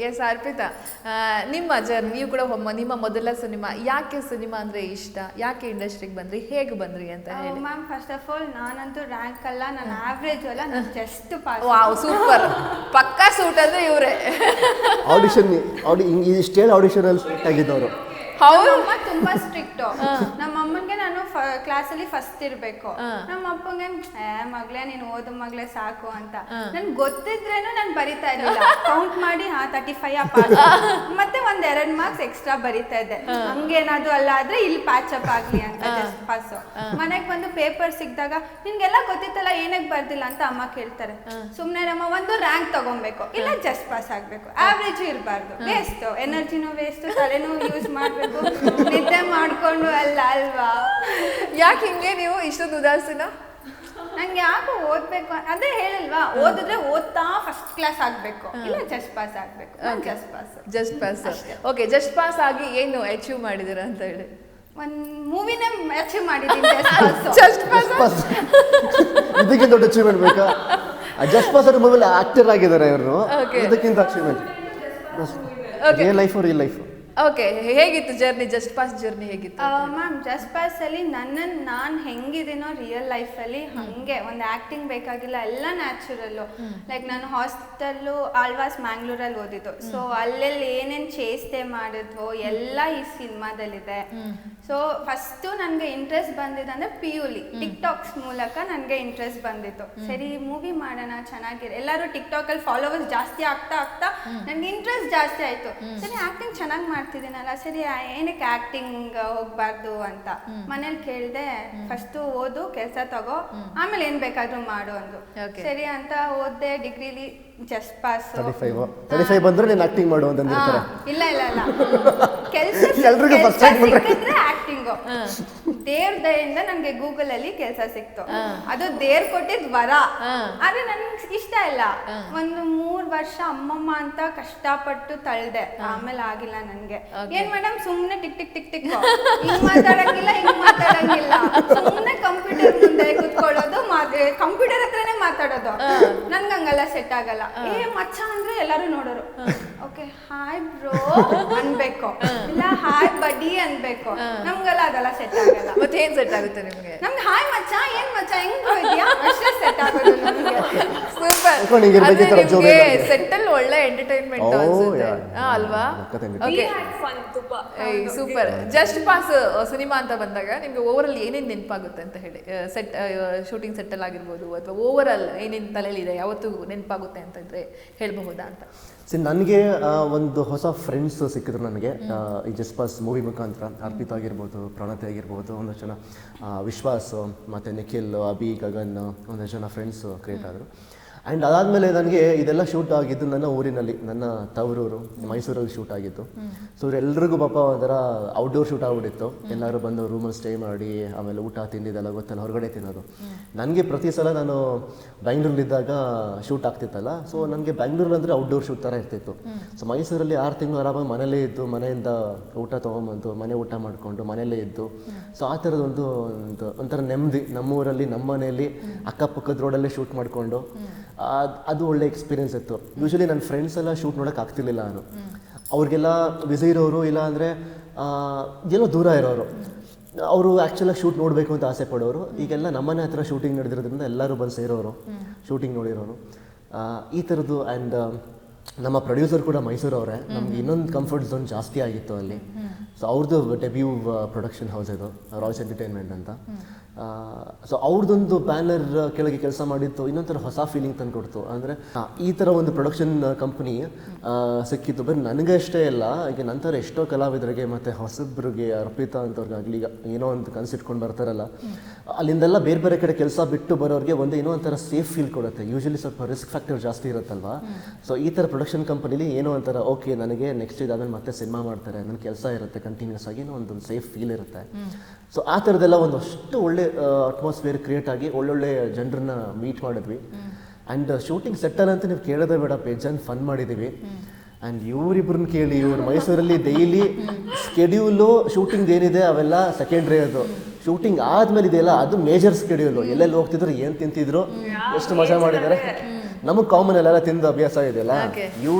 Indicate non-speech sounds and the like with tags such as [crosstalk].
S Arpita. ಆ, ನಿಮ್ಮ journey ನೀವು ಕೂಡ ಒಮ್ಮ- ನಿಮ್ಮ ಮೊದಲ ಸಿನಿಮಾ ಯಾಕೆ ಸಿನಿಮಾ ಅಂದ್ರೆ ಇಷ್ಟ? ಯಾಕೆ ಇಂಡಸ್ಟ್ರಿಗೆ ಬಂದ್ರಿ? ಹೇಗೆ ಬಂದ್ರಿ ಅಂತ ಹೇಳಿ. ಮ್ಯಾಮ್ ಫಸ್ಟ್ ಆಫ್ ಆಲ್ ನಾನಂತೂ ರ್ಯಾಂಕ್ ಅಲ್ಲ ನಾನು ಆವ್ರೇಜ್ ಅಲ್ಲ ನಾನು ಜಸ್ಟ್ ಪಾಸ್ ವಾವ್ ಸೂಪರ್ ಪಕ್ಕಾ ಸೂಟ್ ಅಂದರೆ ಇವರೇ. ಆಡಿಷನ್ ಆಡಿ ಇಷ್ಟೇಳಿ ಆಡಿಷನಲ್ಲಿ ಸೆಲೆಕ್ಟ್ ಆಗಿದ್ದವರು. ಅಮ್ಮ ತುಂಬಾ ಸ್ಟ್ರಿಕ್ಟ್ ನಮ್ಮ ಅಮ್ಮನ್ಗೆ ನಾನು ಕ್ಲಾಸ್ ಅಲ್ಲಿ ಫಸ್ಟ್ ಇರ್ಬೇಕು. ನಮ್ಮ ಅಪ್ಪಂಗೆ ಮಗ್ಳೆ ನೀನ್ ಓದು ಮಗ್ಳೆ ಸಾಕು ಅಂತ. ನನ್ ಗೊತ್ತಿದ್ರೇನು ನಾನು ಬರಿತಾ ಇರ್ಲಿಲ್ಲ. ಕೌಂಟ್ ಮಾಡಿ ಹಾ ತರ್ಟಿ ಫೈವ್ ಪಾಸ್ ಮತ್ತೆ ಒಂದ್ ಎರಡ್ ಮಾರ್ಕ್ಸ್ ಎಕ್ಸ್ಟ್ರಾ ಬರಿತಾ ಇದ್ದೆ. ಹಂಗೇನಾದ್ರು ಅಲ್ಲ ಆದ್ರೆ ಇಲ್ಲಿ ಪ್ಯಾಚ್ ಅಪ್ ಆಗ್ಲಿ ಅಂತ ಜಸ್ಟ್ ಪಾಸ್ ಮನೆಗ್ ಬಂದು ಪೇಪರ್ ಸಿಕ್ಕಿದಾಗ ನಿನ್ಗೆಲ್ಲ ಗೊತ್ತಿತ್ತಲ್ಲ ಏನಕ್ ಬರ್ದಿಲ್ಲ ಅಂತ ಅಮ್ಮ ಕೇಳ್ತಾರೆ. ಸುಮ್ನೆ ನಮ್ಮ ಒಂದು ರ್ಯಾಂಕ್ ತಗೊಬೇಕು. ಇಲ್ಲ ಜಸ್ಟ್ ಪಾಸ್ ಆಗ್ಬೇಕು. ಆವ್ರೇಜ್ ಇರಬಾರ್ದು. ವೇಸ್ಟ್ ಎನರ್ಜಿನೂ ವೇಸ್ಟ್ ತಲೆನೂ ಯೂಸ್ ಮಾಡ್ಬೇಕು. ನಿದ್ದೆ ಮಾಡ್ಕೊಂಡು ಅಲ್ಲ ಅಲ್ವಾ? ಯಾಕೆ ಹಿಂಗೆ ನೀವು ಇಷ್ಟೊಂದು ಉದಾಸೀನ? ನಂಗೆ ಯಾಕೋ ಓದ್ಬೇಕು ಅದೇ ಹೇಳಲ್ವಾ? ಓದಿದ್ರೆ ಓದ್ತಾ ಫಸ್ಟ್ ಕ್ಲಾಸ್ ಆಗ್ಬೇಕು. ಇಲ್ಲ ಜಸ್ಟ್ ಪಾಸ್ ಆಗ್ಬೇಕು. Just Pass Just Pass okay Just Pass ಆಗಿ ಏನು ಅಚೀವ್ ಮಾಡಿದಿರ ಅಂತ ಹೇಳಿ. ಒಂದ್ ಮೂವಿನೇ ಅಚೀವ್ ಮಾಡಿದ್ದೀನಿ just pass just pass pass ಇದಕ್ಕಿಂತ ದೊಡ್ಡ ಅಚೀವ್ಮೆಂಟ್ ಬೇಕಾ? ಜಸ್ಟ್ ಪಾಸ್ ಅವ್ರ ಮೊಬೈಲ್ ಆಕ್ಟರ್ ಆಗಿದ್ದಾರೆ ಇವರು. ಇದಕ್ಕಿಂತ achievement okay real life real life okay ಹೇಗಿತ್ತು ಜರ್ನಿ ಜಸ್ಟ್ ಪಾಸ್ ಜರ್ನಿ ಹೇಗಿತ್ತು? ಮ್ಯಾಮ್ ಜಸ್ಟ್ ಪಾಸ್ ಅಲ್ಲಿ ನನ್ನನ್ನು ನಾನು ಹೆಂಗಿದ್ದೀನೋ ರಿಯಲ್ ಲೈಫಲ್ಲಿ ಹಂಗೆ ಒಂದು ಆಕ್ಟಿಂಗ್ ಬೇಕಾಗಿಲ್ಲ ಎಲ್ಲ ನ್ಯಾಚುರಲ್ಲು ಲೈಕ್ ನಾನು ಹಾಸ್ಟೆಲ್ಲು ಆಳ್ವಾಸ್ ಮ್ಯಾಂಗ್ಳೂರಲ್ಲಿ ಓದಿದ್ದು. ಸೊ ಅಲ್ಲೆಲ್ಲಿ ಏನೇನು ಚೇಸ್ತೆ ಮಾಡಿದ್ವೋ ಎಲ್ಲ ಈ ಸಿನಿಮಾದಲ್ಲಿದೆ ಸೊ ಫಸ್ಟು ನನಗೆ ಇಂಟ್ರೆಸ್ಟ್ ಬಂದಿದ್ದು ಅಂದರೆ ಪಿ ಯುಲಿ ಟಿಕ್ಟಾಕ್ಸ್ ಮೂಲಕ ನನಗೆ ಇಂಟ್ರೆಸ್ಟ್ ಬಂದಿತ್ತು. ಸರಿ ಮೂವಿ ಮಾಡೋಣ ಚೆನ್ನಾಗಿರ. ಎಲ್ಲರೂ ಅಲ್ಲಿ ಫಾಲೋವರ್ಸ್ ಜಾಸ್ತಿ ಆಗ್ತಾ ಆಗ್ತಾ ನನಗೆ ಇಂಟ್ರೆಸ್ಟ್ ಜಾಸ್ತಿ ಆಯಿತು. ಸರಿ ಆ್ಯಕ್ಟಿಂಗ್ ಚೆನ್ನಾಗಿ ಮಾಡ್ತಿದ್ದೀನಲ್ಲ ಸರಿ ಏನಕ್ಕೆ ಆ್ಯಕ್ಟಿಂಗ್ ಹೋಗ್ಬಾರ್ದು ಅಂತ ಮನೇಲಿ ಕೇಳಿದೆ ಫಸ್ಟು ಓದು ಕೆಲಸ ತಗೋ ಆಮೇಲೆ ಏನು ಬೇಕಾದ್ರೂ ಮಾಡು ಅಂದ್ರು. ಸರಿ ಅಂತ ಓದ್ದೆ ಡಿಗ್ರಿಲಿ ಜಸ್ಟ್ ಪಾಸ್ ಬಂದ್ರೆ ನೀನು ಆಕ್ಟಿಂಗ್ ಮಾಡು ಅಂತಂದಿರ್ತಾರೆ ಇಲ್ಲ ಇಲ್ಲ ಇಲ್ಲ. [laughs] ಕೆಲಸ ಆಕ್ಟಿಂಗು ದೇವ್ರ ದಯಿಂದ ನನಗೆ ಗೂಗಲ್ ಅಲ್ಲಿ ಕೆಲಸ ಸಿಕ್ತು. ಅದು ದೇವ್ರ ಕೊಟ್ಟಿದ್ ವರ. ಆದ್ರೆ ನನ್ಗೆ ಇಷ್ಟ ಇಲ್ಲ. ಒಂದು ಮೂರ್ ವರ್ಷ ಅಮ್ಮಮ್ಮ ಅಂತ ಕಷ್ಟಪಟ್ಟು ತಳ್ದೆ. ಆಮೇಲೆ ಆಗಿಲ್ಲ ನನ್ಗೆ ಏನ್ ಮೇಡಮ್ ಸುಮ್ನೆ ಟಿಕ್ ಟಿಕ್ ಟಿಕ್ ಟಿಕ್ ಹಿಂಗ್ ಮಾತಾಡಂಗಿಲ್ಲ ಹಿಂಗ್ ಮಾತಾಡಂಗಿಲ್ಲ. ಸುಮ್ನೆ ಕಂಪ್ಯೂಟರ್ ಮುಂದೆ ಕುತ್ಕೊಳ್ಳೋದು. ಕಂಪ್ಯೂಟರ್ ಹತ್ರನೇ ಮಾತಾಡೋದು. ನನ್ಗೆ ಹಂಗಲ್ಲ ಸೆಟ್ ಆಗಲ್ಲ. ಏ ಮಚ್ಚ ಅಂದ್ರೆ ಎಲ್ಲಾರು ನೋಡೋರು. ಓಕೆ ಹಾಯ್ ಬ್ರೋ [laughs] ಅನ್ಬೇಕು. ಇಲ್ಲ ಹಾಯ್ ಬಡಿ ಅನ್ಬೇಕು. ನಮ್ಗೆಲ್ಲ ಅದೆಲ್ಲ ಸೆಟ್ ಆಗಲ್ಲ. ಮತ್ತೆ ಏನ್ ಸೆಟ್ ಆಗುತ್ತೆ ನಿಮ್ಗೆ? ನಮ್ಗೆ ಹಾಯ್ ಮಚ್ಚ ಏನ್ ಮಚ್ಚ ಹೆಂಗ್ ಅಷ್ಟೇ ಸೆಟ್ ಆಗೋದು ಸೂಪರ್. ಸೆಟ್ಟಲ್ ಒಳ್ಳೆ ಎಂಟರ್ಟೈನ್ಮೆಂಟ್ ಅನ್ಸುತ್ತೆ. ಅಲ್ವಾ? ಸೂಪರ್ ಜಸ್ಟ್ ಪಾಸ್ ಸಿನಿಮಾ ಅಂತ ಬಂದಾಗ ನಿಮ್ಗೆ ಓವರ್ ಅಲ್ಲಿ ಏನೇನ್ ನೆನಪಾಗುತ್ತೆ ಅಂತ ಹೇಳಿ ಸೆಟ್ ಶೂಟಿಂಗ್ ಸೆಟ್ಟಲ್ ಆಗಿರ್ಬೋದು ಅಥವಾ ಓವರ್ ಆಲ್ ಏನೇನು ತಲೆಯಲ್ಲಿ ಇದೆ ಯಾವತ್ತು ನೆನಪಾಗುತ್ತೆ ಅಂತಂದರೆ ಹೇಳಬಹುದಾ ಅಂತ? ಸೊ ನನಗೆ ಒಂದು ಹೊಸ ಫ್ರೆಂಡ್ಸ್ ಸಿಕ್ಕಿದ್ರು ನನಗೆ. ಈ ಜಸ್ಟ್ ಪಾಸ್ ಮೂವಿ ಮುಖಾಂತರ. ಅರ್ಪಿತ ಆಗಿರ್ಬೋದು, ಪ್ರಣತೆ ಆಗಿರ್ಬೋದು, ಒಂದಷ್ಟು ಜನ ವಿಶ್ವಾಸ್, ಮತ್ತು ನಿಖಿಲ್, ಅಭಿ, ಗಗನ್, ಒಂದಷ್ಟು ಜನ ಫ್ರೆಂಡ್ಸ್ ಕ್ರಿಯೇಟ್ ಆದರು. ಆ್ಯಂಡ್ ಅದಾದಮೇಲೆ ನನಗೆ ಇದೆಲ್ಲ ಶೂಟ್ ಆಗಿದ್ದು ನನ್ನ ಊರಿನಲ್ಲಿ, ನನ್ನ ತವರೂರು, ಮೈಸೂರಲ್ಲಿ ಶೂಟ್ ಆಗಿತ್ತು ಸೊ ಇವರೆಲ್ಲರಿಗೂ ಪಾಪ ಒಂಥರ ಔಟ್ಡೋರ್ ಶೂಟ್ ಆಗ್ಬಿಟ್ಟಿತ್ತು. ಎಲ್ಲರೂ ಬಂದು ರೂಮಲ್ಲಿ ಸ್ಟೇ ಮಾಡಿ, ಆಮೇಲೆ ಊಟ ತಿಂದಿದ್ದೆಲ್ಲ ಗೊತ್ತಲ್ಲ, ಹೊರಗಡೆ ತಿನ್ನೋದು. ನನಗೆ ಪ್ರತಿ ಸಲ ನಾನು ಬ್ಯಾಂಗ್ಳೂರಲ್ಲಿದ್ದಾಗ ಶೂಟ್ ಆಗ್ತಿತ್ತಲ್ಲ ಸೊ ನನಗೆ ಅಂದರೆ ಔಟ್ಡೋರ್ ಶೂಟ್ ಥರ ಇರ್ತಿತ್ತು. ಸೊ ಮೈಸೂರಲ್ಲಿ ಆರು ತಿಂಗಳು ಆರಾಮಾಗಿ ಮನೇಲೇ ಇದ್ದು, ಮನೆಯಿಂದ ಊಟ ತೊಗೊಂಬಂದು, ಮನೆ ಊಟ ಮಾಡಿಕೊಂಡು ಮನೆಯಲ್ಲೇ ಇದ್ದು. ಸೊ ಆ ಥರದೊಂದು ಒಂದು ಒಂಥರ ನೆಮ್ಮದಿ ನಮ್ಮೂರಲ್ಲಿ, ನಮ್ಮ ಮನೆಯಲ್ಲಿ ಅಕ್ಕಪಕ್ಕದ ರೋಡಲ್ಲೇ ಶೂಟ್ ಮಾಡಿಕೊಂಡು. ಅದು ಒಳ್ಳೆ ಎಕ್ಸ್ಪೀರಿಯನ್ಸ್ ಇತ್ತು. ಯೂಶಲಿ ನನ್ನ ಫ್ರೆಂಡ್ಸ್ ಎಲ್ಲ ಶೂಟ್ ನೋಡೋಕೆ ಆಗ್ತಿರ್ಲಿಲ್ಲ ನಾನು. ಅವ್ರಿಗೆಲ್ಲ ಬಿಸಿ ಇರೋರು ಇಲ್ಲ ಅಂದರೆ ಎಲ್ಲೋ ದೂರ ಇರೋರು. ಅವರು ಆ್ಯಕ್ಚುಲಾಗಿ ಶೂಟ್ ನೋಡಬೇಕು ಅಂತ ಆಸೆ ಪಡೋರು. ಈಗೆಲ್ಲ ನಮ್ಮನೆ ಹತ್ರ ಶೂಟಿಂಗ್ ನಡೆದಿರೋದ್ರಿಂದ ಎಲ್ಲರೂ ಬಂದು ಸೇರೋರು. ಶೂಟಿಂಗ್ ನೋಡಿರೋರು. ಈ ಥರದ್ದು ಆ್ಯಂಡ್ ನಮ್ಮ ಪ್ರೊಡ್ಯೂಸರ್ ಕೂಡ ಮೈಸೂರವರೇ. ನಮ್ಗೆ ಇನ್ನೊಂದು ಕಂಫರ್ಟ್ ಝೋನ್ ಜಾಸ್ತಿ ಆಗಿತ್ತು ಅಲ್ಲಿ. ಸೊ ಅವ್ರದ್ದು ಡೆಬ್ಯೂ ಪ್ರೊಡಕ್ಷನ್ ಹೌಸ್ ಇದು ರಾಯ್ಸ್ ಎಂಟರ್ಟೈನ್ಮೆಂಟ್ ಅಂತ. ಸೊ ಅವ್ರದ್ದೊಂದು ಬ್ಯಾನರ್ ಕೆಳಗೆ ಕೆಲಸ ಮಾಡಿತ್ತು ಇನ್ನೊಂಥರ ಹೊಸ ಫೀಲಿಂಗ್ ತಂದುಕೊಡ್ತು ಅಂದರೆ ಈ ಥರ ಒಂದು ಪ್ರೊಡಕ್ಷನ್ ಕಂಪ್ನಿ ಸಿಕ್ಕಿತ್ತು. ಬರೀ ನನಗೆ ಅಷ್ಟೇ ಇಲ್ಲ ಈಗ ನಂತರ ಎಷ್ಟೋ ಕಲಾವಿದರಿಗೆ ಮತ್ತು ಹೊಸಬ್ರಿಗೆ ಅರ್ಪಿತಾ ಅಂತವ್ರಿಗಾಗಲಿ ಈಗ ಏನೋ ಒಂದು ಕನ್ಸಿಟ್ಕೊಂಡು ಬರ್ತಾರಲ್ಲ ಅಲ್ಲಿಂದೆಲ್ಲ ಬೇರೆ ಬೇರೆ ಕಡೆ ಕೆಲಸ ಬಿಟ್ಟು ಬರೋರಿಗೆ ಒಂದು ಏನೋ ಒಂಥರ ಸೇಫ್ ಫೀಲ್ ಕೊಡುತ್ತೆ. ಯೂಶಲಿ ಸ್ವಲ್ಪ ರಿಸ್ಕ್ ಫ್ಯಾಕ್ಟರ್ ಜಾಸ್ತಿ ಇರುತ್ತಲ್ವಾ? ಸೊ ಈ ಥರ ಪ್ರೊಡಕ್ಷನ್ ಕಂಪನಿಲಿ ಏನೋ ಒಂಥರ ಓಕೆ ನನಗೆ ನೆಕ್ಸ್ಟ್ ಇದಾದ್ಮೇಲೆ ಮತ್ತೆ ಸಿನಿಮಾ ಮಾಡ್ತಾರೆ ನನ್ನ ಕೆಲಸ ಇರುತ್ತೆ. ಕಂಟಿನ್ಯೂಸ್ ಆಗಿ ಏನೋ ಸೇಫ್ ಫೀಲ್ ಇರುತ್ತೆ. ಸೊ ಆ ಥರದ್ದೆಲ್ಲ ಒಂದು ಅಷ್ಟು ಒಳ್ಳೆ ಅಟ್ಮಾಸ್ಫಿಯರ್ ಕ್ರಿಯೇಟ್ ಆಗಿ ಒಳ್ಳೊಳ್ಳೆ ಜನರನ್ನ ಮೀಟ್ ಮಾಡಿದ್ವಿ. ಆ್ಯಂಡ್ ಶೂಟಿಂಗ್ ಸೆಟ್ಟಲ್ ಅಂತ ನೀವು ಕೇಳೋದೇ ಬೇಡ ಪೇಜನ್ ಫನ್ ಮಾಡಿದ್ದೀವಿ ಆ್ಯಂಡ್ ಇವರಿಬ್ರನ್ನ ಕೇಳಿ ಇವರು ಮೈಸೂರಲ್ಲಿ ಡೈಲಿ ಸ್ಕೆಡ್ಯೂಲು ಶೂಟಿಂಗ್ ಏನಿದೆ ಅವೆಲ್ಲ ಸೆಕೆಂಡ್ರಿ ಅದು. ಶೂಟಿಂಗ್ ಆದ್ಮೇಲೆ ಇದೆಯಲ್ಲ ಅದು ಮೇಜರ್ ಸ್ಕೆಡ್ಯೂಲು ಎಲ್ಲೆಲ್ಲಿ ಹೋಗ್ತಿದ್ರು ಏನು ತಿಂತಿದ್ರು ಎಷ್ಟು ಮಜಾ ಮಾಡಿದ್ದಾರೆ. ನಮಗೆ ಕಾಮನ್ ಎಲ್ಲ ತಿಂದು ಅಭ್ಯಾಸ ಇದೆಯಲ್ಲ. ಇವ್ರು